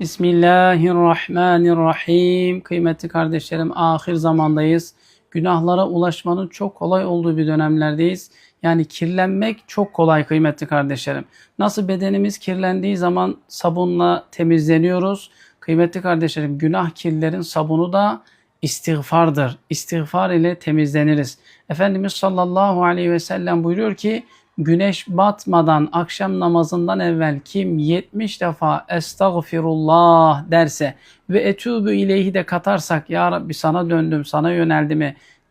Bismillahirrahmanirrahim. Kıymetli kardeşlerim ahir zamandayız. Günahlara ulaşmanın çok kolay olduğu bir dönemlerdeyiz. Yani kirlenmek çok kolay kıymetli kardeşlerim. Nasıl bedenimiz kirlendiği zaman sabunla temizleniyoruz. Kıymetli kardeşlerim günah kirlerin sabunu da istiğfardır. İstiğfar ile temizleniriz. Efendimiz sallallahu aleyhi ve sellem buyuruyor ki güneş batmadan akşam namazından evvel kim 70 defa estağfirullah derse ve etûbü ileyhi de katarsak ya Rabbi sana döndüm sana yöneldim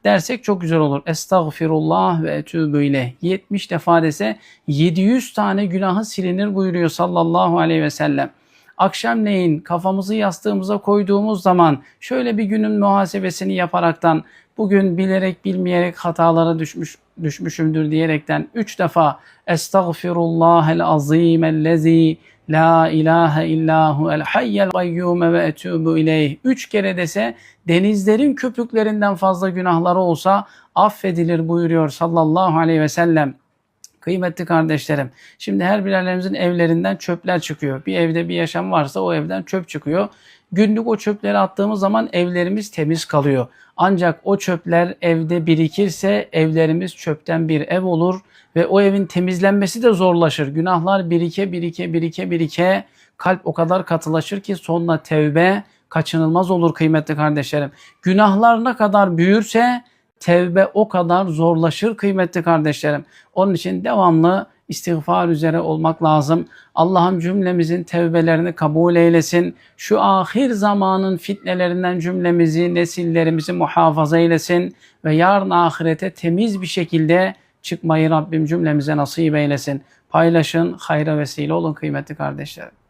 dersek çok güzel olur. Estağfirullah ve etûbü ileyh. 70 defa dese 700 tane günahı silinir buyuruyor sallallahu aleyhi ve sellem. Akşamleyin kafamızı yastığımıza koyduğumuz zaman şöyle bir günün muhasebesini yaparaktan bugün bilerek bilmeyerek hatalara düşmüş düşmüşümdür diyerekten üç defa Estağfirullahel azim ellezi la ilahe illahu el hayyel kayyume ve etubu ileyh. Üç kere dese denizlerin köpüklerinden fazla günahları olsa affedilir buyuruyor sallallahu aleyhi ve sellem. Kıymetli kardeşlerim, şimdi her birerlerimizin evlerinden çöpler çıkıyor. Bir evde bir yaşam varsa o evden çöp çıkıyor. Günlük o çöpleri attığımız zaman evlerimiz temiz kalıyor. Ancak o çöpler evde birikirse evlerimiz çöpten bir ev olur ve o evin temizlenmesi de zorlaşır. Günahlar birike birike birike birike kalp o kadar katılaşır ki sonunda tevbe kaçınılmaz olur kıymetli kardeşlerim. Günahlar ne kadar büyürse tevbe o kadar zorlaşır kıymetli kardeşlerim. Onun için devamlı istiğfar üzere olmak lazım. Allah'ım cümlemizin tevbelerini kabul eylesin. Şu ahir zamanın fitnelerinden cümlemizi, nesillerimizi muhafaza eylesin. Ve yarın ahirete temiz bir şekilde çıkmayı Rabbim cümlemize nasip eylesin. Paylaşın, hayra vesile olun kıymetli kardeşlerim.